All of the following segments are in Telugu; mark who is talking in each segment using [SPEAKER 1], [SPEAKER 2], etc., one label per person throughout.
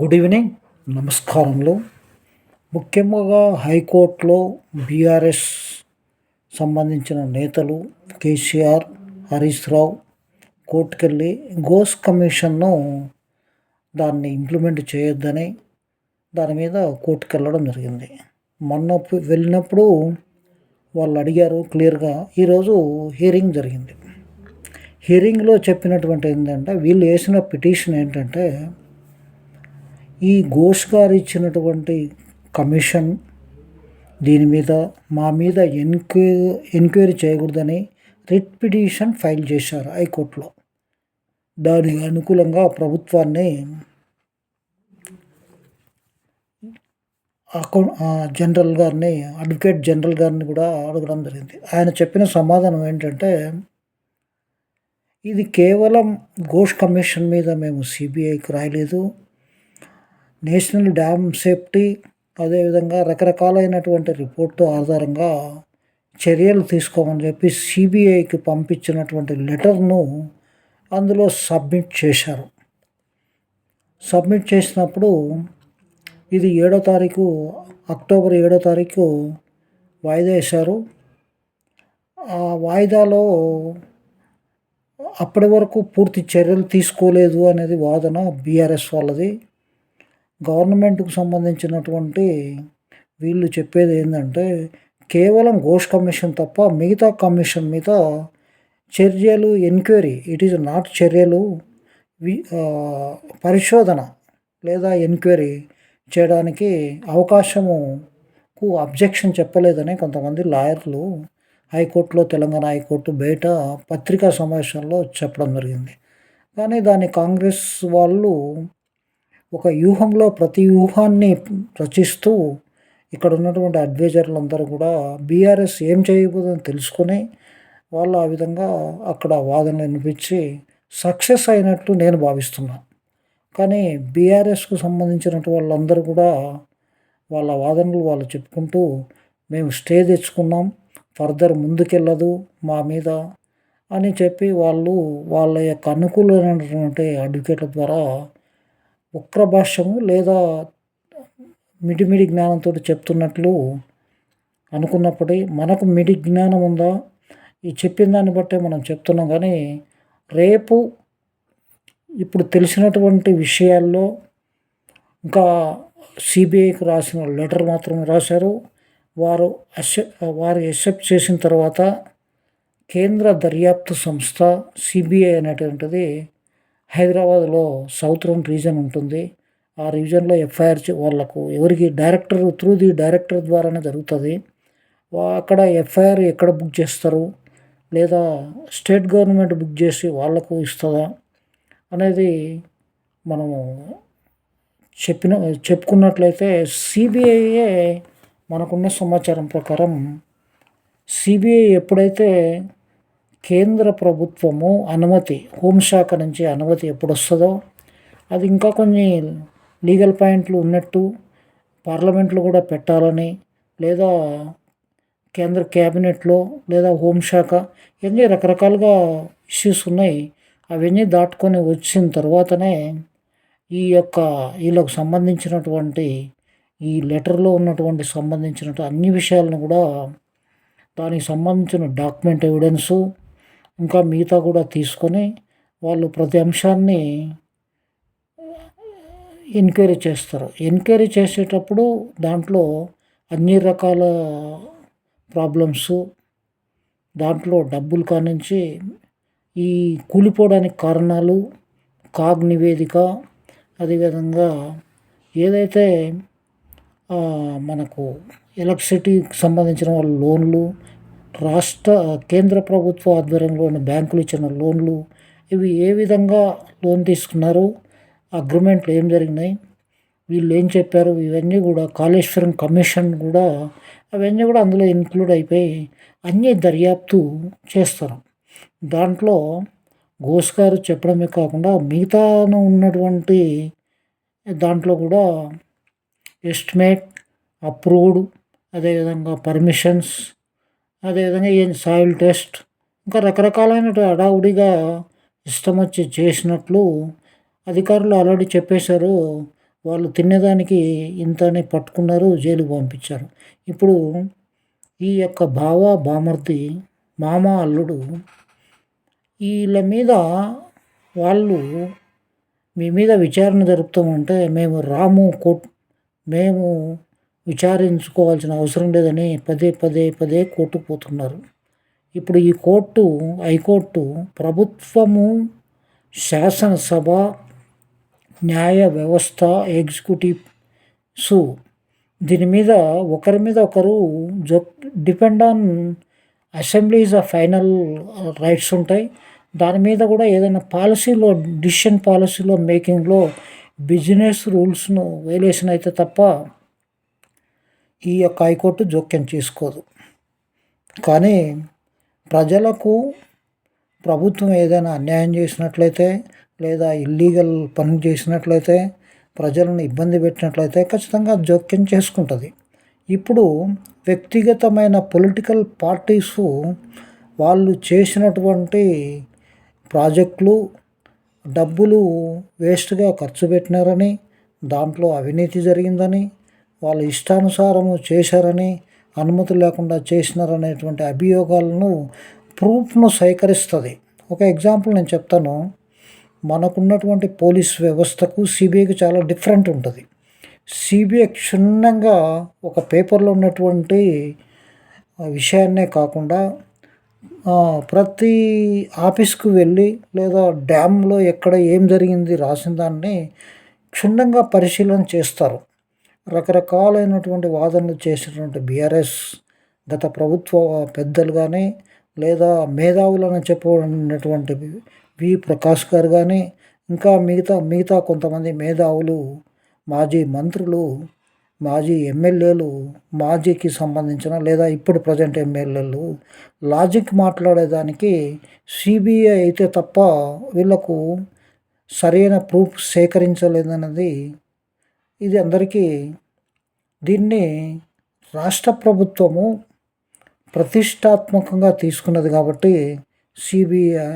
[SPEAKER 1] Good evening. నమస్కారములు. ముఖ్యంగా హైకోర్టులో బీఆర్ఎస్ సంబంధించిన నేతలు కేసీఆర్ హరీష్ రావు కోర్టుకెళ్ళి గోస్ కమిషన్ను దాన్ని ఇంప్లిమెంట్ చేయొద్దని దాని మీద కోర్టుకు వెళ్ళడం జరిగింది. మొన్న వెళ్ళినప్పుడు వాళ్ళు అడిగారు క్లియర్గా. ఈరోజు హియరింగ్ జరిగింది. హియరింగ్లో చెప్పినటువంటి ఏంటంటే వీళ్ళు వేసిన పిటిషన్ ఏంటంటే ఈ ఘోష్ గారు ఇచ్చినటువంటి కమిషన్ దీని మీద మా మీద ఎన్క్వై ఎంక్వైరీ చేయకూడదని రిట్ పిటిషన్ ఫైల్ చేశారు హైకోర్టులో. దానికి అనుకూలంగా ప్రభుత్వాన్ని అకౌంట్ జనరల్ గారిని అడ్వకేట్ జనరల్ గారిని కూడా అడగడం జరిగింది. ఆయన చెప్పిన సమాధానం ఏంటంటే ఇది కేవలం ఘోష్ కమిషన్ మీద మేము సిబిఐకి రాయలేదు. నేషనల్ డ్యామ్ సేఫ్టీ అదేవిధంగా రకరకాలైనటువంటి రిపోర్టు ఆధారంగా చర్యలు తీసుకోమని చెప్పి సిబిఐకి పంపించినటువంటి లెటర్ను అందులో సబ్మిట్ చేశారు. సబ్మిట్ చేసినప్పుడు ఇది ఏడో తారీఖు అక్టోబర్ ఏడో తారీఖు వాయిదా వేశారు. ఆ వాయిదాలో అప్పటి వరకు పూర్తి చర్యలు తీసుకోలేదు అనేది వాదన బీఆర్ఎస్ వాళ్ళది. గవర్నమెంట్కు సంబంధించినటువంటి వీళ్ళు చెప్పేది ఏంటంటే కేవలం ఘోష్ కమిషన్ తప్ప మిగతా కమిషన్ మీద చర్యలు ఎంక్వైరీ ఇట్ ఈజ్ నాట్ చర్యలు వి పరిశోధన లేదా ఎంక్వైరీ చేయడానికి అవకాశముకు అబ్జెక్షన్ చెప్పలేదని కొంతమంది లాయర్లు హైకోర్టులో తెలంగాణ హైకోర్టు బయట పత్రికా సమావేశంలో చెప్పడం జరిగింది. కానీ దాన్ని కాంగ్రెస్ వాళ్ళు ఒక వ్యూహంలో ప్రతి వ్యూహాన్ని రచిస్తూ ఇక్కడ ఉన్నటువంటి అడ్వైజర్లు అందరూ కూడా బీఆర్ఎస్ ఏం చేయబోదని తెలుసుకొని వాళ్ళు ఆ విధంగా అక్కడ వాదనలు వినిపించి సక్సెస్ అయినట్లు నేను భావిస్తున్నాను కానీ బీఆర్ఎస్కు సంబంధించినటువంటి వాళ్ళందరూ కూడా వాళ్ళ వాదనలు వాళ్ళు చెప్పుకుంటూ మేము స్టే తెచ్చుకున్నాం ఫర్దర్ ముందుకెళ్ళదు మా మీద అని చెప్పి వాళ్ళు వాళ్ళ యొక్క అనుకూలమైనటువంటి అడ్వకేట్ల ద్వారా ఉక్ర భాష్యము లేదా మిడిమిడి జ్ఞానంతో చెప్తున్నట్లు అనుకున్నప్పటి మనకు మిడి జ్ఞానం ఉందా? ఈ చెప్పిన దాన్ని బట్టే మనం చెప్తున్నాం. కానీ రేపు ఇప్పుడు తెలిసినటువంటి విషయాల్లో ఇంకా సిబిఐకి రాసిన లెటర్ మాత్రమే రాశారు. వారు అసెప్ వారు ఎక్సెప్ట్ చేసిన తర్వాత కేంద్ర దర్యాప్తు సంస్థ సిబిఐ అనేటువంటిది హైదరాబాద్లో సౌత్ సౌత్రన్ రీజన్ ఉంటుంది. ఆ రీజన్లో ఎఫ్ఐఆర్ వాళ్ళకు ఎవరికి డైరెక్టర్ త్రూ ది డైరెక్టర్ ద్వారానే జరుగుతుంది. అక్కడ ఎఫ్ఐఆర్ ఎక్కడ బుక్ చేస్తారు? లేదా స్టేట్ గవర్నమెంట్ బుక్ చేసి వాళ్ళకు ఇస్తుందా? అనేది మనము చెప్పిన చెప్పుకున్నట్లయితే సిబిఐయే మనకున్న సమాచారం ప్రకారం సిబిఐ ఎప్పుడైతే కేంద్ర ప్రభుత్వము అనుమతి హోంశాఖ నుంచి అనుమతి ఎప్పుడు వస్తుందో అది ఇంకా కొన్ని లీగల్ పాయింట్లు ఉన్నట్టు పార్లమెంట్లో కూడా పెట్టాలని లేదా కేంద్ర క్యాబినెట్లో లేదా హోంశాఖ ఇవన్నీ రకరకాలుగా ఇష్యూస్ ఉన్నాయి. అవన్నీ దాటుకొని వచ్చిన తర్వాతనే ఈ యొక్క వీళ్ళకు సంబంధించినటువంటి ఈ లెటర్లో ఉన్నటువంటి సంబంధించిన అన్ని విషయాలను కూడా దానికి సంబంధించిన డాక్యుమెంట్ ఎవిడెన్సు ఇంకా మిగతా కూడా తీసుకొని వాళ్ళు ప్రతి అంశాన్ని ఎంక్వైరీ చేస్తారు. ఎంక్వైరీ చేసేటప్పుడు దాంట్లో అన్ని రకాల ప్రాబ్లమ్స్ దాంట్లో డబ్బులు కానించి ఈ కూలిపోవడానికి కారణాలు కాగ్ నివేదిక అదేవిధంగా ఏదైతే మనకు ఎలక్ట్రిసిటీకి సంబంధించిన వాళ్ళ లోన్లు రాష్ట్ర కేంద్ర ప్రభుత్వ ఆధ్వర్యంలోని బ్యాంకులు ఇచ్చిన లోన్లు ఇవి ఏ విధంగా లోన్ తీసుకున్నారు అగ్రిమెంట్లు ఏం జరిగినాయి వీళ్ళు ఏం చెప్పారు ఇవన్నీ కూడా కాళేశ్వరం కమిషన్ కూడా అవన్నీ కూడా అందులో ఇంక్లూడ్ అయిపోయి అన్నీ దర్యాప్తు చేస్తారు. దాంట్లో ఘోష్ గారు చెప్పడమే కాకుండా మిగతాను ఉన్నటువంటి దాంట్లో కూడా ఎస్టిమేట్ అప్రూవ్డ్ అదేవిధంగా పర్మిషన్స్ అదేవిధంగా ఈయన సాయిల్ టెస్ట్ ఇంకా రకరకాలైన హడావుడిగా ఇష్టం వచ్చి చేసినట్లు అధికారులు ఆల్రెడీ చెప్పేశారు. వాళ్ళు తినేదానికి ఇంతనే పట్టుకున్నారు జైలుకి పంపించారు. ఇప్పుడు ఈ యొక్క బావ బామర్ది మామ అల్లుడు వీళ్ళ మీద వాళ్ళు మీ మీద విచారణ జరుపుతామంటే మేము రాము కోట్ మేము విచారించుకోవాల్సిన అవసరం లేదని పదే పదే పదే కోర్టుపోతున్నారు ఇప్పుడు ఈ కోర్టు హైకోర్టు ప్రభుత్వము శాసనసభ న్యాయ వ్యవస్థ ఎగ్జిక్యూటివ్స్ దీని మీద ఒకరి మీద ఒకరు జో depend on assemblies of final rights ఉంటాయి. దాని మీద కూడా ఏదైనా పాలసీలో డిసిషన్ పాలసీలో మేకింగ్లో బిజినెస్ రూల్స్ను వేలేషన్ అయితే తప్ప ఈ యొక్క హైకోర్టు జోక్యం చేసుకోదు. కానీ ప్రజలకు ప్రభుత్వం ఏదైనా అన్యాయం చేసినట్లయితే లేదా ఇల్లీగల్ పని చేసినట్లయితే ప్రజలను ఇబ్బంది పెట్టినట్లయితే ఖచ్చితంగా జోక్యం చేసుకుంటుంది. ఇప్పుడు వ్యక్తిగతమైన పొలిటికల్ పార్టీస్ వాళ్ళు చేసినటువంటి ప్రాజెక్టులు డబ్బులు వేస్ట్గా ఖర్చు పెట్టినారని దాంట్లో అవినీతి జరిగిందని వాళ్ళు ఇష్టానుసారము చేశారని అనుమతి లేకుండా చేసినారనేటువంటి అభియోగాలను ప్రూఫ్ను సేకరిస్తుంది. ఒక ఎగ్జాంపుల్ నేను చెప్తాను. మనకున్నటువంటి పోలీస్ వ్యవస్థకు సిబిఐకి చాలా డిఫరెంట్ ఉంటుంది. సిబిఐ క్షుణ్ణంగా ఒక పేపర్లో ఉన్నటువంటి విషయాన్నే కాకుండా ప్రతి ఆఫీస్కు వెళ్ళి లేదా డ్యామ్లో ఎక్కడ ఏం జరిగింది రాసిన దాన్ని క్షుణ్ణంగా పరిశీలన చేస్తారు. రకరకాలైనటువంటి వాదనలు చేసినటువంటి బీఆర్ఎస్ గత ప్రభుత్వ పెద్దలు కానీ లేదా మేధావులను చెప్పినటువంటి వి ప్రకాష్ గారు కానీ ఇంకా మిగతా మిగతా కొంతమంది మేధావులు మాజీ మంత్రులు మాజీ ఎమ్మెల్యేలు మాజీకి సంబంధించిన లేదా ఇప్పుడు ప్రజెంట్ ఎమ్మెల్యేలు లాజిక్ మాట్లాడేదానికి సిబిఐ అయితే తప్ప వీళ్ళకు సరైన ప్రూఫ్ సేకరించలేదన్నది ఇది అందరికీ దీన్ని రాష్ట్ర ప్రభుత్వము ప్రతిష్టాత్మకంగా తీసుకున్నది కాబట్టి సిబిఐ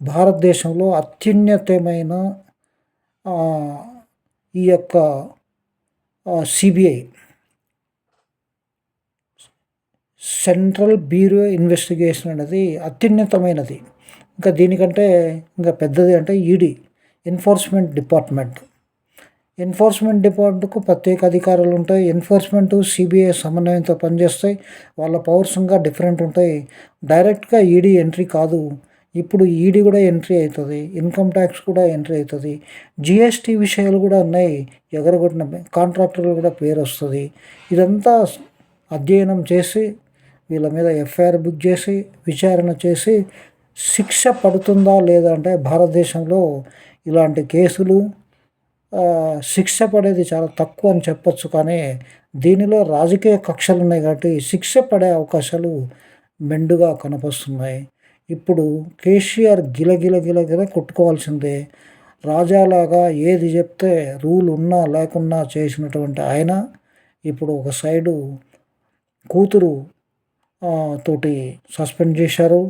[SPEAKER 1] భారతదేశంలో అత్యున్నతమైన ఈ యొక్క సిబిఐ సెంట్రల్ బ్యూరో ఇన్వెస్టిగేషన్ అనేది అత్యున్నతమైనది. ఇంకా దీనికంటే ఇంకా పెద్దది అంటే ఈడీ ఎన్ఫోర్స్మెంట్ డిపార్ట్మెంట్. ఎన్ఫోర్స్మెంట్ డిపార్ట్మెంట్కు ప్రత్యేక అధికారాలు ఉంటాయి. ఎన్ఫోర్స్మెంట్ సిబిఐ సమన్వయంతో పనిచేస్తాయి. వాళ్ళ పవర్స్ ఇంకా డిఫరెంట్ ఉంటాయి. డైరెక్ట్గా ఈడీ ఎంట్రీ కాదు. ఇప్పుడు ఈడీ కూడా ఎంట్రీ అవుతుంది. ఇన్కమ్ ట్యాక్స్ కూడా ఎంట్రీ అవుతుంది. జిఎస్టీ విషయాలు కూడా ఉన్నాయి. ఎగరగొట్టిన కాంట్రాక్టర్లు కూడా పేరు వస్తుంది. ఇదంతా అధ్యయనం చేసి వీళ్ళ మీద ఎఫ్ఐఆర్ బుక్ చేసి విచారణ చేసి శిక్ష పడుతుందా లేదా అంటే భారతదేశంలో ఇలాంటి కేసులు శిక్ష పడేది చాలా తక్కువ అని చెప్పచ్చు కానీ దీనిలో రాజకీయ కక్షలు ఉన్నాయి కాబట్టి శిక్ష పడే అవకాశాలు మెండుగా కనపస్తున్నాయి. ఇప్పుడు కేసీఆర్ గిలగిల గిలగిల కొట్టుకోవాల్సిందే. రాజాలాగా ఏది చెప్తే రూల్ ఉన్నా లేకున్నా చేసినటువంటి ఆయన ఇప్పుడు ఒక సైడు కూతురు తోటి సస్పెండ్ చేశారు.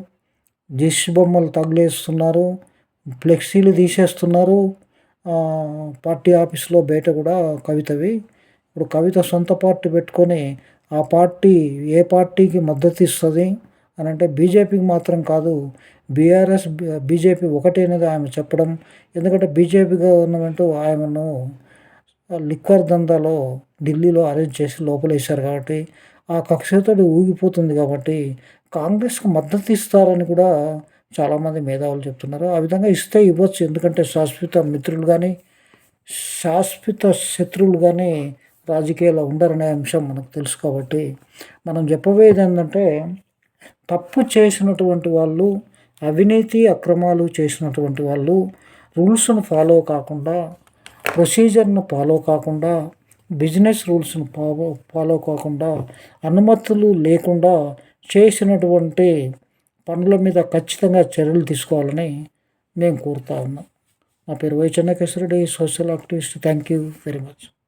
[SPEAKER 1] దిష్టి బొమ్మలు తగిలేస్తున్నారు. ఫ్లెక్సీలు తీసేస్తున్నారు. పార్టీ ఆఫీస్లో బయట కూడా కవితవి. ఇప్పుడు కవిత సొంత పార్టీ పెట్టుకొని ఆ పార్టీ ఏ పార్టీకి మద్దతు ఇస్తుంది అని అంటే బీజేపీకి మాత్రం కాదు బీఆర్ఎస్ బీజేపీ ఒకటే అనేది ఆమె చెప్పడం. ఎందుకంటే బీజేపీ గవర్నమెంట్ ఆమెను లిక్వర్ దందాలో ఢిల్లీలో అరెస్ట్ చేసి లోపలేశారు కాబట్టి ఆ కక్షతో ఊగిపోతుంది కాబట్టి కాంగ్రెస్కి మద్దతు ఇస్తారని కూడా చాలామంది మేధావులు చెప్తున్నారు. ఆ విధంగా ఇస్తే ఇవ్వచ్చు. ఎందుకంటే శాశ్వత మిత్రులు కానీ శాశ్వత శత్రువులు కానీ రాజకీయాలు ఉండరనే అంశం మనకు తెలుసు కాబట్టి మనం చెప్పబోయేది ఏంటంటే తప్పు చేసినటువంటి వాళ్ళు అవినీతి అక్రమాలు చేసినటువంటి వాళ్ళు రూల్స్ను ఫాలో కాకుండా ప్రొసీజర్ను ఫాలో కాకుండా బిజినెస్ రూల్స్ను ఫాలో ఫాలో కాకుండా అనుమతులు లేకుండా చేసినటువంటి పనుల మీద ఖచ్చితంగా చర్యలు తీసుకోవాలని మేము కోరుతా ఉన్నాం. నా పేరు Y Chennakeshwar Reddy social activist. Thank you very much.